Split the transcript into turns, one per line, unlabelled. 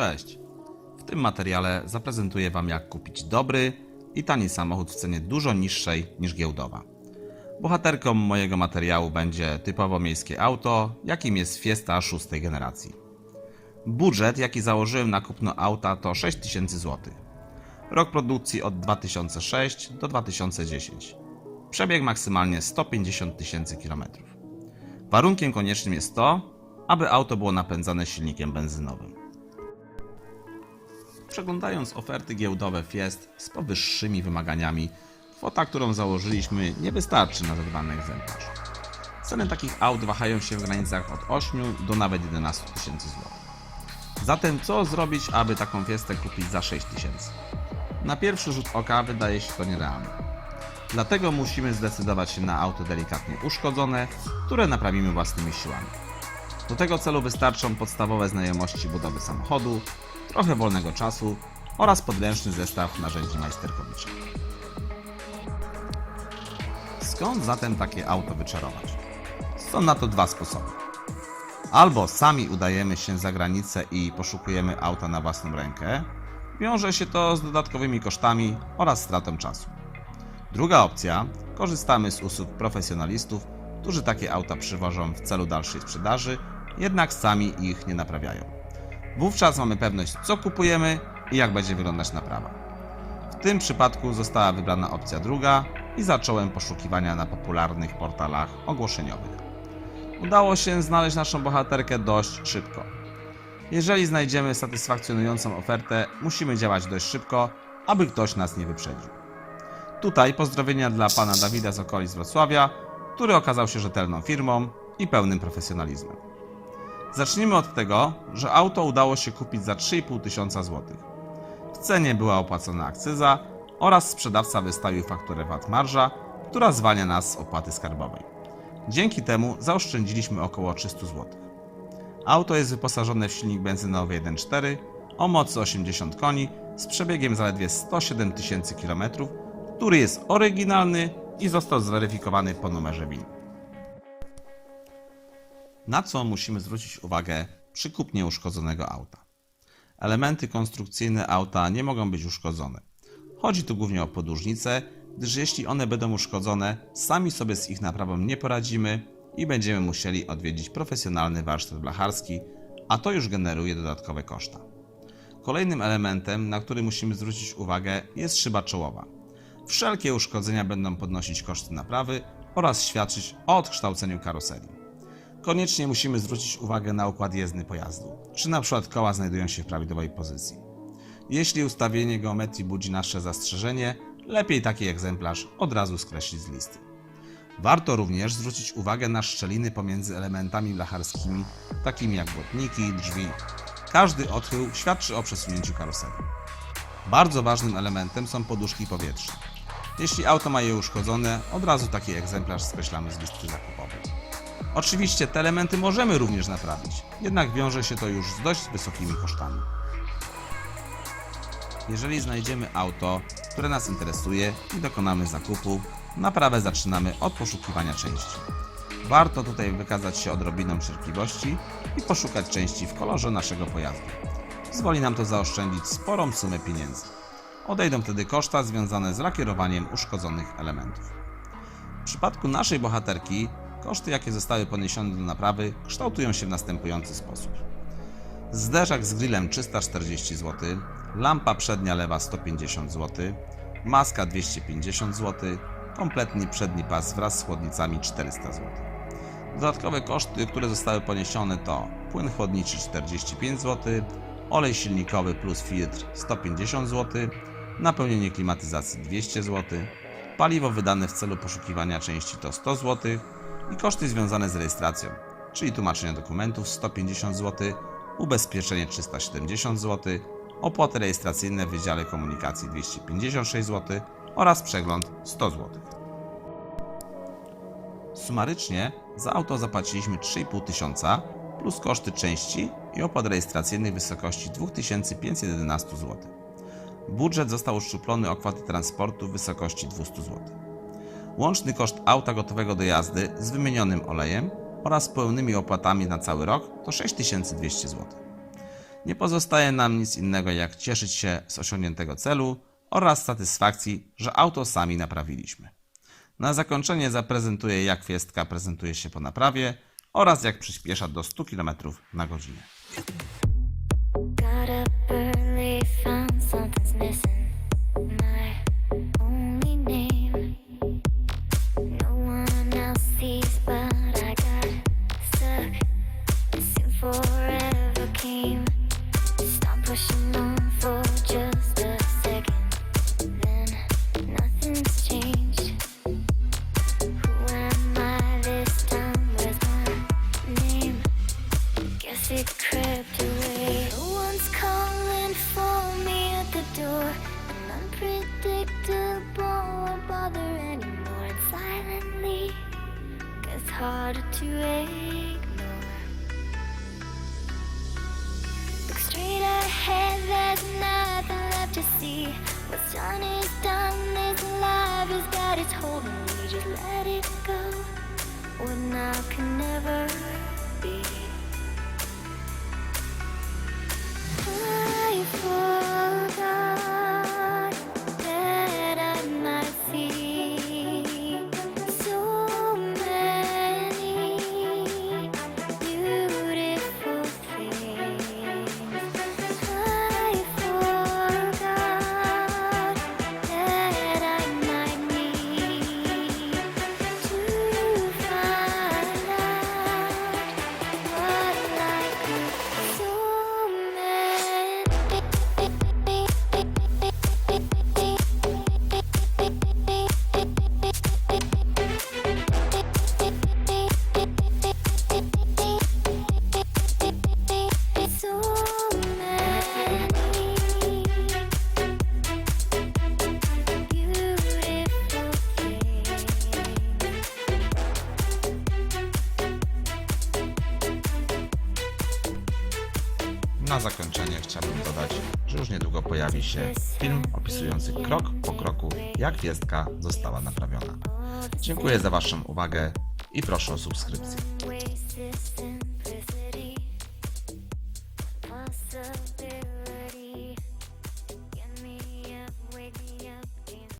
Cześć! W tym materiale zaprezentuję Wam jak kupić dobry i tani samochód w cenie dużo niższej niż giełdowa. Bohaterką mojego materiału będzie typowo miejskie auto, jakim jest Fiesta szóstej generacji. Budżet, jaki założyłem na kupno auta to 6000 zł. Rok produkcji od 2006 do 2010. Przebieg maksymalnie 150 tysięcy kilometrów. Warunkiem koniecznym jest to, aby auto było napędzane silnikiem benzynowym. Przeglądając oferty giełdowe Fiest z powyższymi wymaganiami, kwota, którą założyliśmy, nie wystarczy na zadbany egzemplarz. Ceny takich aut wahają się w granicach od 8 do nawet 11 tysięcy złotych. Zatem co zrobić, aby taką Fiestę kupić za 6 tysięcy? Na pierwszy rzut oka wydaje się to nierealne. Dlatego musimy zdecydować się na auto delikatnie uszkodzone, które naprawimy własnymi siłami. Do tego celu wystarczą podstawowe znajomości budowy samochodu, trochę wolnego czasu oraz podręczny zestaw narzędzi majsterkowniczych. Skąd zatem takie auto wyczarować? Są na to dwa sposoby. Albo sami udajemy się za granicę i poszukujemy auta na własną rękę. Wiąże się to z dodatkowymi kosztami oraz stratą czasu. Druga opcja, korzystamy z usług profesjonalistów, którzy takie auta przywożą w celu dalszej sprzedaży, jednak sami ich nie naprawiają. Wówczas mamy pewność, co kupujemy i jak będzie wyglądać naprawa. W tym przypadku została wybrana opcja druga i zacząłem poszukiwania na popularnych portalach ogłoszeniowych. Udało się znaleźć naszą bohaterkę dość szybko. Jeżeli znajdziemy satysfakcjonującą ofertę, musimy działać dość szybko, aby ktoś nas nie wyprzedził. Tutaj pozdrowienia dla pana Dawida z okolic Wrocławia, który okazał się rzetelną firmą i pełnym profesjonalizmem. Zacznijmy od tego, że auto udało się kupić za 3,5 tysiąca złotych. W cenie była opłacona akcyza oraz sprzedawca wystawił fakturę VAT marża, która zwalnia nas z opłaty skarbowej. Dzięki temu zaoszczędziliśmy około 300 zł. Auto jest wyposażone w silnik benzynowy 1.4 o mocy 80 koni z przebiegiem zaledwie 107 tysięcy km, który jest oryginalny i został zweryfikowany po numerze VIN. Na co musimy zwrócić uwagę przy kupnie uszkodzonego auta? Elementy konstrukcyjne auta nie mogą być uszkodzone. Chodzi tu głównie o podłużnice, gdyż jeśli one będą uszkodzone, sami sobie z ich naprawą nie poradzimy i będziemy musieli odwiedzić profesjonalny warsztat blacharski, a to już generuje dodatkowe koszta. Kolejnym elementem, na który musimy zwrócić uwagę, jest szyba czołowa. Wszelkie uszkodzenia będą podnosić koszty naprawy oraz świadczyć o odkształceniu karoserii. Koniecznie musimy zwrócić uwagę na układ jezdny pojazdu, czy na przykład koła znajdują się w prawidłowej pozycji. Jeśli ustawienie geometrii budzi nasze zastrzeżenie, lepiej taki egzemplarz od razu skreślić z listy. Warto również zwrócić uwagę na szczeliny pomiędzy elementami blacharskimi, takimi jak błotniki, drzwi. Każdy odchył świadczy o przesunięciu karoserii. Bardzo ważnym elementem są poduszki powietrzne. Jeśli auto ma je uszkodzone, od razu taki egzemplarz skreślamy z listy zakupowej. Oczywiście te elementy możemy również naprawić, jednak wiąże się to już z dość wysokimi kosztami. Jeżeli znajdziemy auto, które nas interesuje i dokonamy zakupu, naprawę zaczynamy od poszukiwania części. Warto tutaj wykazać się odrobiną cierpliwości i poszukać części w kolorze naszego pojazdu. Zwoli nam to zaoszczędzić sporą sumę pieniędzy. Odejdą wtedy koszta związane z lakierowaniem uszkodzonych elementów. W przypadku naszej bohaterki koszty, jakie zostały poniesione do naprawy, kształtują się w następujący sposób. Zderzak z grillem 340 zł, lampa przednia lewa 150 zł, maska 250 zł, kompletny przedni pas wraz z chłodnicami 400 zł. Dodatkowe koszty, które zostały poniesione to płyn chłodniczy 45 zł, olej silnikowy plus filtr 150 zł, napełnienie klimatyzacji 200 zł, paliwo wydane w celu poszukiwania części to 100 zł i koszty związane z rejestracją, czyli tłumaczenie dokumentów 150 zł, ubezpieczenie 370 zł, opłaty rejestracyjne w Wydziale Komunikacji 256 zł oraz przegląd 100 zł. Sumarycznie za auto zapłaciliśmy 3,5 tysiąca plus koszty części i opłat rejestracyjnych w wysokości 2511 zł. Budżet został uszczuplony o kwotę transportu w wysokości 200 zł. Łączny koszt auta gotowego do jazdy z wymienionym olejem oraz pełnymi opłatami na cały rok to 6200 zł. nie pozostaje nam nic innego jak cieszyć się z osiągniętego celu oraz satysfakcji, że auto sami naprawiliśmy. Na zakończenie zaprezentuję jak Fiestka prezentuje się po naprawie oraz jak przyspiesza do 100 km na godzinę.
Got up early, found something's missing. Harder to ignore. Look straight ahead, there's nothing left to see. What's done is done, this life has got its hold
Na zakończenie chciałbym dodać, że już niedługo pojawi się film opisujący krok po kroku, jak gwiazdka została naprawiona. Dziękuję za Waszą uwagę i proszę o subskrypcję.